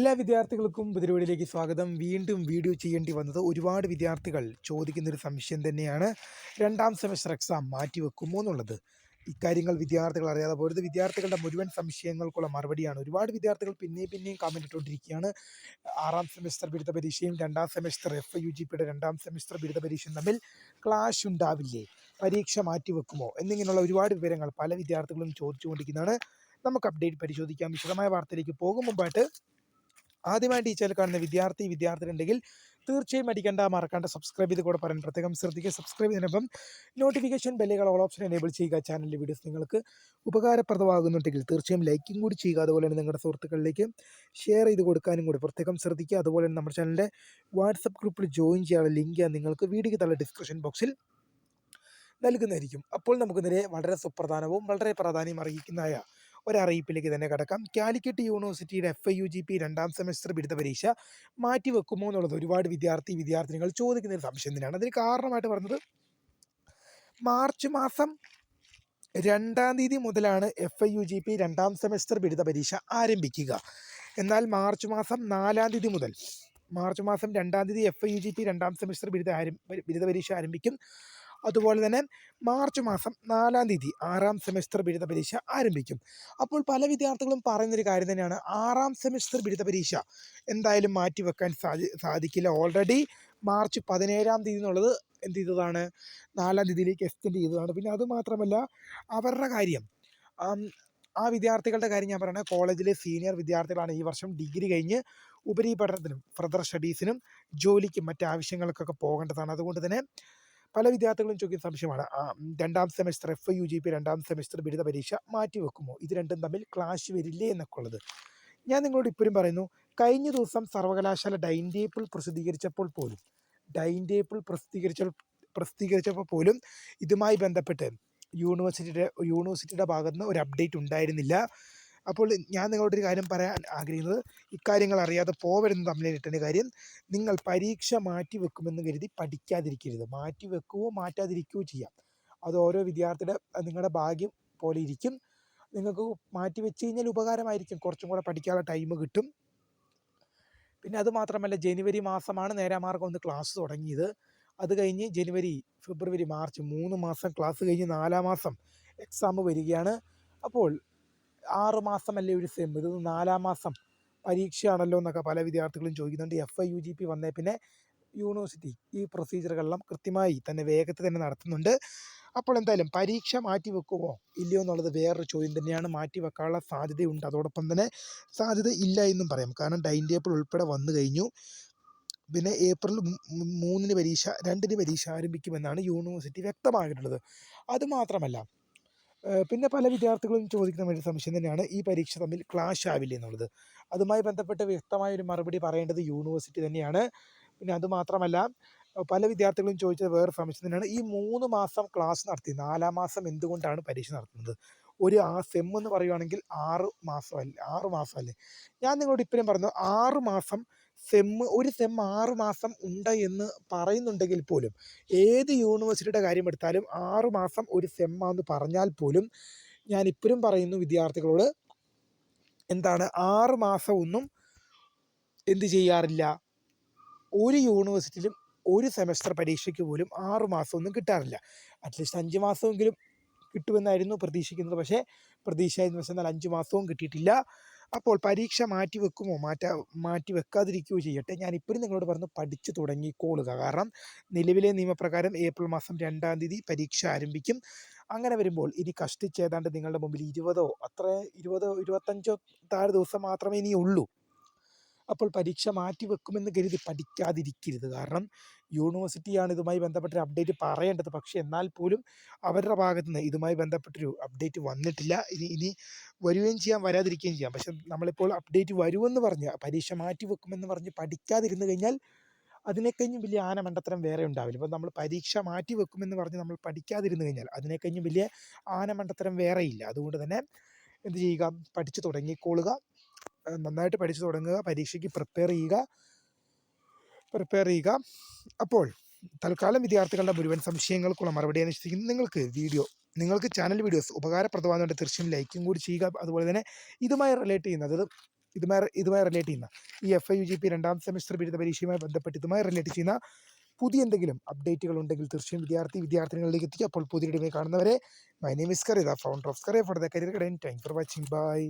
എല്ലാ വിദ്യാർത്ഥികൾക്കും പുതിരുവടിയിലേക്ക് സ്വാഗതം. വീണ്ടും വീഡിയോ ചെയ്യേണ്ടി വന്നത് ഒരുപാട് വിദ്യാർത്ഥികൾ ചോദിക്കുന്നൊരു സംശയം തന്നെയാണ്. രണ്ടാം സെമസ്റ്റർ എക്സാം മാറ്റിവെക്കുമോ എന്നുള്ളത്. ഇക്കാര്യങ്ങൾ വിദ്യാർത്ഥികൾ അറിയാതെ പോരുത്. വിദ്യാർത്ഥികളുടെ മുഴുവൻ സംശയങ്ങൾക്കുള്ള മറുപടിയാണ്. ഒരുപാട് വിദ്യാർത്ഥികൾ പിന്നെയും പിന്നെയും കമന്റ് ഇട്ടുകൊണ്ടിരിക്കുകയാണ്. ആറാം സെമസ്റ്റർ ബിരുദ പരീക്ഷയും രണ്ടാം സെമസ്റ്റർ എഫ് യു ജി പിയുടെ രണ്ടാം സെമസ്റ്റർ ബിരുദ പരീക്ഷയും തമ്മിൽ ക്ലാഷ് ഉണ്ടാവില്ലേ? പരീക്ഷ മാറ്റിവെക്കുമോ? എന്നിങ്ങനെയുള്ള ഒരുപാട് വിവരങ്ങൾ പല വിദ്യാർത്ഥികളും ചോദിച്ചുകൊണ്ടിരിക്കുന്നതാണ്. നമുക്ക് അപ്ഡേറ്റ് പരിശോധിക്കാം. വിശദമായ വാർത്തയിലേക്ക് പോകും. മുമ്പായിട്ട് ആദ്യമായിട്ട് ടീച്ചറിൽ കാണുന്ന വിദ്യാർത്ഥി വിദ്യാർത്ഥി ഉണ്ടെങ്കിൽ തീർച്ചയായും അടിക്കേണ്ട മറക്കാണ്ട് സബ്സ്ക്രൈബ് ചെയ്ത് കൂടെ പറയാൻ പ്രത്യേകം ശ്രദ്ധിക്കുക. സബ്സ്ക്രൈബ് ചെയ്തതിനൊപ്പം നോട്ടിഫിക്കേഷൻ ബെല്ലുകൾ ഓൾ ഓപ്ഷൻ എനേബിൾ ചെയ്യുക. ചാനലിലെ വീഡിയോസ് നിങ്ങൾക്ക് ഉപകാരപ്രദമാകുന്നുണ്ടെങ്കിൽ തീർച്ചയായും ലൈക്കും കൂടി ചെയ്യുക. അതുപോലെ തന്നെ നിങ്ങളുടെ സുഹൃത്തുക്കളിലേക്ക് ഷെയർ ചെയ്ത് കൊടുക്കാനും കൂടി പ്രത്യേകം ശ്രദ്ധിക്കുക. അതുപോലെ തന്നെ നമ്മുടെ ചാനലിന്റെ വാട്സപ്പ് ഗ്രൂപ്പിൽ ജോയിൻ ചെയ്യാനുള്ള ലിങ്ക് നിങ്ങൾക്ക് വീഡിയോയ്ക്ക് തള്ള ഡിസ്ക്രിപ്ഷൻ ബോക്സിൽ നൽകുന്നതായിരിക്കും. അപ്പോൾ നമുക്ക് നേരെ വളരെ സുപ്രധാനവും വളരെ പ്രാധാന്യം അറിയിക്കുന്നതായ ഒരറിയിപ്പിലേക്ക് തന്നെ കടക്കാം. കാലിക്കറ്റ് യൂണിവേഴ്സിറ്റിയുടെ F I U G P രണ്ടാം സെമസ്റ്റർ ബിരുദ പരീക്ഷ മാറ്റിവെക്കുമോ എന്നുള്ളത് ഒരുപാട് വിദ്യാർത്ഥി വിദ്യാർത്ഥിനികൾ ചോദിക്കുന്ന ഒരു സംശയം തന്നെയാണ്. അതിന് കാരണമായിട്ട് പറഞ്ഞത് മാർച്ച് മാസം രണ്ടാം തീയതി മുതലാണ് F I U G P രണ്ടാം സെമസ്റ്റർ ബിരുദ പരീക്ഷ ആരംഭിക്കുക. എന്നാൽ മാർച്ച് മാസം നാലാം തീയതി മുതൽ മാർച്ച് മാസം രണ്ടാം തീയതി F I U G P രണ്ടാം സെമസ്റ്റർ ബിരുദ ആരം ബിരുദ പരീക്ഷ ആരംഭിക്കും. അതുപോലെ തന്നെ മാർച്ച് മാസം നാലാം തീയതി ആറാം സെമസ്റ്റർ ബിരുദ പരീക്ഷ ആരംഭിക്കും. അപ്പോൾ പല വിദ്യാർത്ഥികളും പറയുന്നൊരു കാര്യം തന്നെയാണ്. ആറാം സെമസ്റ്റർ ബിരുദ പരീക്ഷ എന്തായാലും മാറ്റിവെക്കാൻ സാധി സാധിക്കില്ല. ഓൾറെഡി മാർച്ച് പതിനേഴാം തീയതി എന്നുള്ളത് എന്ത് ചെയ്തതാണ്? നാലാം തീയതിയിലേക്ക് എക്സ്റ്റെൻഡ് ചെയ്തതാണ്. പിന്നെ അതുമാത്രമല്ല അവരുടെ കാര്യം. ആ വിദ്യാർത്ഥികളുടെ കാര്യം ഞാൻ പറയുന്നത് കോളേജിലെ സീനിയർ വിദ്യാർത്ഥികളാണ് ഈ വർഷം ഡിഗ്രി കഴിഞ്ഞ് ഉപരിപഠനത്തിനും ഫർദർ സ്റ്റഡീസിനും ജോലിക്കും മറ്റ് ആവശ്യങ്ങൾക്കൊക്കെ പോകേണ്ടതാണ്. അതുകൊണ്ട് തന്നെ പല വിദ്യാർത്ഥികളും ചോദിക്കുന്ന സംശയമാണ്. രണ്ടാം semester F U G P രണ്ടാം സെമസ്റ്റർ ബിരുദ പരീക്ഷ മാറ്റിവെക്കുമോ ഇത് രണ്ടും തമ്മിൽ ക്ലാഷ് വരില്ലേ എന്നൊക്കെ ഉള്ളത്. ഞാൻ നിങ്ങളോട് ഇപ്പോഴും പറയുന്നു കഴിഞ്ഞ ദിവസം സർവകലാശാല ഡൈൻ ടേബിൾ പ്രസിദ്ധീകരിച്ചപ്പോൾ പോലും ഡൈൻ ടേബിൾ പ്രസിദ്ധീകരിച്ച പ്രസിദ്ധീകരിച്ചപ്പോൾ പോലും ഇതുമായി ബന്ധപ്പെട്ട് യൂണിവേഴ്സിറ്റിയുടെ യൂണിവേഴ്സിറ്റിയുടെ ഭാഗത്തുനിന്ന് ഒരു അപ്ഡേറ്റ് ഉണ്ടായിരുന്നില്ല. അപ്പോൾ ഞാൻ നിങ്ങളോടൊരു കാര്യം പറയാൻ ആഗ്രഹിക്കുന്നത്. ഇക്കാര്യങ്ങൾ അറിയാതെ പോവരുന്ന തമ്മിലിട്ടേണ്ട കാര്യം നിങ്ങൾ പരീക്ഷ മാറ്റി വെക്കുമെന്ന് കരുതി പഠിക്കാതിരിക്കരുത്. മാറ്റി വെക്കുകയോ മാറ്റാതിരിക്കുകയോ ചെയ്യാം. അത് ഓരോ വിദ്യാർത്ഥിയുടെ നിങ്ങളുടെ ഭാഗ്യം പോലെ ഇരിക്കും. നിങ്ങൾക്ക് മാറ്റി വെച്ച് കഴിഞ്ഞാൽ ഉപകാരമായിരിക്കും. കുറച്ചും കൂടെ പഠിക്കാനുള്ള ടൈം കിട്ടും. പിന്നെ അത് മാത്രമല്ല ജനുവരി മാസമാണ് നേരാമാർഗം ഒന്ന് ക്ലാസ് തുടങ്ങിയത്. അത് കഴിഞ്ഞ് ജനുവരി ഫെബ്രുവരി മാർച്ച് മൂന്ന് മാസം ക്ലാസ് കഴിഞ്ഞ് നാലാം മാസം എക്സാം വരികയാണ്. അപ്പോൾ ആറ് മാസമല്ലേ ഒരു സെം ഇത് നാലാം മാസം പരീക്ഷയാണല്ലോ എന്നൊക്കെ പല വിദ്യാർത്ഥികളും ചോദിക്കുന്നുണ്ട്. F I U G P വന്നേ പിന്നെ യൂണിവേഴ്സിറ്റി ഈ പ്രൊസീജിയറുകളെല്ലാം കൃത്യമായി തന്നെ വേഗത്തിൽ തന്നെ നടത്തുന്നുണ്ട്. അപ്പോൾ എന്തായാലും പരീക്ഷ മാറ്റി വെക്കുമോ ഇല്ലയോ എന്നുള്ളത് വേറൊരു ചോദ്യം തന്നെയാണ്. മാറ്റി വെക്കാനുള്ള സാധ്യതയുണ്ട്. അതോടൊപ്പം തന്നെ സാധ്യത ഇല്ല എന്നും പറയാം. കാരണം ഡൈൻ ടേബിൾ ഉൾപ്പെടെ വന്നു കഴിഞ്ഞു. പിന്നെ ഏപ്രിൽ മൂന്നിന് പരീക്ഷ രണ്ടിന് പരീക്ഷ ആരംഭിക്കുമെന്നാണ് യൂണിവേഴ്സിറ്റി വ്യക്തമാക്കിയിട്ടുള്ളത് അതുമാത്രമല്ല പിന്നെ പല വിദ്യാർത്ഥികളും ചോദിക്കുന്ന ഒരു സംശയം തന്നെയാണ് ഈ പരീക്ഷ തമ്മിൽ ക്ലാഷ് ആവില്ല എന്നുള്ളത്. അതുമായി ബന്ധപ്പെട്ട് വ്യക്തമായ ഒരു മറുപടി പറയേണ്ടത് യൂണിവേഴ്സിറ്റി തന്നെയാണ്. പിന്നെ അതുമാത്രമല്ല പല വിദ്യാർത്ഥികളും ചോദിച്ചത് വേറെ സംശയം തന്നെയാണ്. ഈ മൂന്ന് മാസം ക്ലാസ് നടത്തി നാലാം മാസം എന്തുകൊണ്ടാണ് പരീക്ഷ നടത്തുന്നത്? ഒരു ആ സെം എന്ന് പറയുവാണെങ്കിൽ ആറ് മാസം മാസമല്ലേ ആറ് മാസം മാസമല്ലേ ഞാൻ നിങ്ങളോട് ഇപ്പോഴും പറഞ്ഞു ആറ് മാസം സെമ്മ് ഒരു സെം ആറ് മാസം ഉണ്ട് എന്ന് പറയുന്നുണ്ടെങ്കിൽ പോലും ഏത് യൂണിവേഴ്സിറ്റിയുടെ കാര്യം എടുത്താലും ആറ് മാസം ഒരു സെമ്മാന്ന് പറഞ്ഞാൽ പോലും ഞാൻ ഇപ്പോഴും പറയുന്നു വിദ്യാർത്ഥികളോട് എന്താണ് ആറ് മാസം ഒന്നും എന്ത് ചെയ്യാറില്ല. ഒരു യൂണിവേഴ്സിറ്റിയിലും ഒരു സെമസ്റ്റർ പരീക്ഷയ്ക്ക് പോലും ആറ് മാസമൊന്നും കിട്ടാറില്ല. അറ്റ്ലീസ്റ്റ് അഞ്ച് മാസമെങ്കിലും കിട്ടുമെന്നായിരുന്നു പ്രതീക്ഷിക്കുന്നത്. പക്ഷേ പ്രതീക്ഷ എന്ന് വെച്ചാൽ അഞ്ച് മാസവും കിട്ടിയിട്ടില്ല. അപ്പോൾ പരീക്ഷ മാറ്റി വെക്കുമോ? മാറ്റാ മാറ്റി വെക്കാതിരിക്കുകയോ ചെയ്യട്ടെ? ഞാൻ ഇപ്പോഴും നിങ്ങളോട് പറഞ്ഞു പഠിച്ചു തുടങ്ങിക്കോളുക കാരണം നിലവിലെ നിയമപ്രകാരം ഏപ്രിൽ മാസം രണ്ടാം തീയതി പരീക്ഷ ആരംഭിക്കും. അങ്ങനെ വരുമ്പോൾ ഇനി കഷ്ടിച്ചേതാണ്ട് നിങ്ങളുടെ മുമ്പിൽ ഇരുപതോ അത്ര ഇരുപതോ ഇരുപത്തഞ്ചോ താഴെ ദിവസം മാത്രമേ ഇനി ഉള്ളൂ. അപ്പോൾ പരീക്ഷ മാറ്റി വെക്കുമെന്ന് കരുതി പഠിക്കാതിരിക്കരുത്. കാരണം യൂണിവേഴ്സിറ്റിയാണ് ഇതുമായി ബന്ധപ്പെട്ടൊരു അപ്ഡേറ്റ് പറയേണ്ടത്. പക്ഷേ എന്നാൽ പോലും അവരുടെ ഭാഗത്ത് നിന്ന് ഇതുമായി ബന്ധപ്പെട്ടൊരു അപ്ഡേറ്റ് വന്നിട്ടില്ല. ഇനി ഇനി വരികയും ചെയ്യാം വരാതിരിക്കുകയും ചെയ്യാം. പക്ഷെ നമ്മളിപ്പോൾ അപ്ഡേറ്റ് വരുമെന്ന് പറഞ്ഞ് പരീക്ഷ മാറ്റി വെക്കുമെന്ന് പറഞ്ഞ് പഠിക്കാതിരുന്നു കഴിഞ്ഞാൽ അതിനെക്കഴിഞ്ഞും വലിയ ആന മണ്ടത്തരം വേറെ ഉണ്ടാവില്ല. ഇപ്പോൾ നമ്മൾ പരീക്ഷ മാറ്റി വെക്കുമെന്ന് പറഞ്ഞ് നമ്മൾ പഠിക്കാതിരുന്നു കഴിഞ്ഞാൽ അതിനെക്കഴിഞ്ഞും വലിയ ആന മണ്ടത്തരം വേറെയില്ല. അതുകൊണ്ട് തന്നെ എന്ത് ചെയ്യുക? പഠിച്ചു തുടങ്ങിക്കോളുക. ഏഹ് നന്നായിട്ട് പഠിച്ചു തുടങ്ങുക പരീക്ഷയ്ക്ക് പ്രിപ്പയർ ചെയ്യുക പ്രിപ്പയർ ചെയ്യുക. അപ്പോൾ തൽക്കാലം വിദ്യാർത്ഥികളുടെ മുഴുവൻ സംശയങ്ങൾക്കുള്ള മറുപടി അന്വേഷിക്കുന്നു നിങ്ങൾക്ക് വീഡിയോ നിങ്ങൾക്ക് ചാനൽ വീഡിയോസ് ഉപകാരപ്രദമാകുന്നുണ്ട് തീർച്ചയായും ലൈക്കും കൂടി ചെയ്യുക. അതുപോലെ തന്നെ ഇതുമായി റിലേറ്റ് ചെയ്യുന്നത് അതായത് ഇതുമായി ഇതുമായി റിലേറ്റ് ചെയ്യുന്ന ഈ F I U G P രണ്ടാം സെമസ്റ്റർ ബിരുദ പരീക്ഷയുമായി ബന്ധപ്പെട്ട് ഇതുമായി റിലേറ്റ് ചെയ്യുന്ന പുതിയ എന്തെങ്കിലും അപ്ഡേറ്റുകൾ ഉണ്ടെങ്കിൽ തീർച്ചയായും വിദ്യാർത്ഥി വിദ്യാർത്ഥിനികളിലേക്ക് എത്തിക്കുക. അപ്പോൾ പുതിയ കാണുന്നവരെ my name is Karitha founder of Kariya for the career guidance thank for watching bye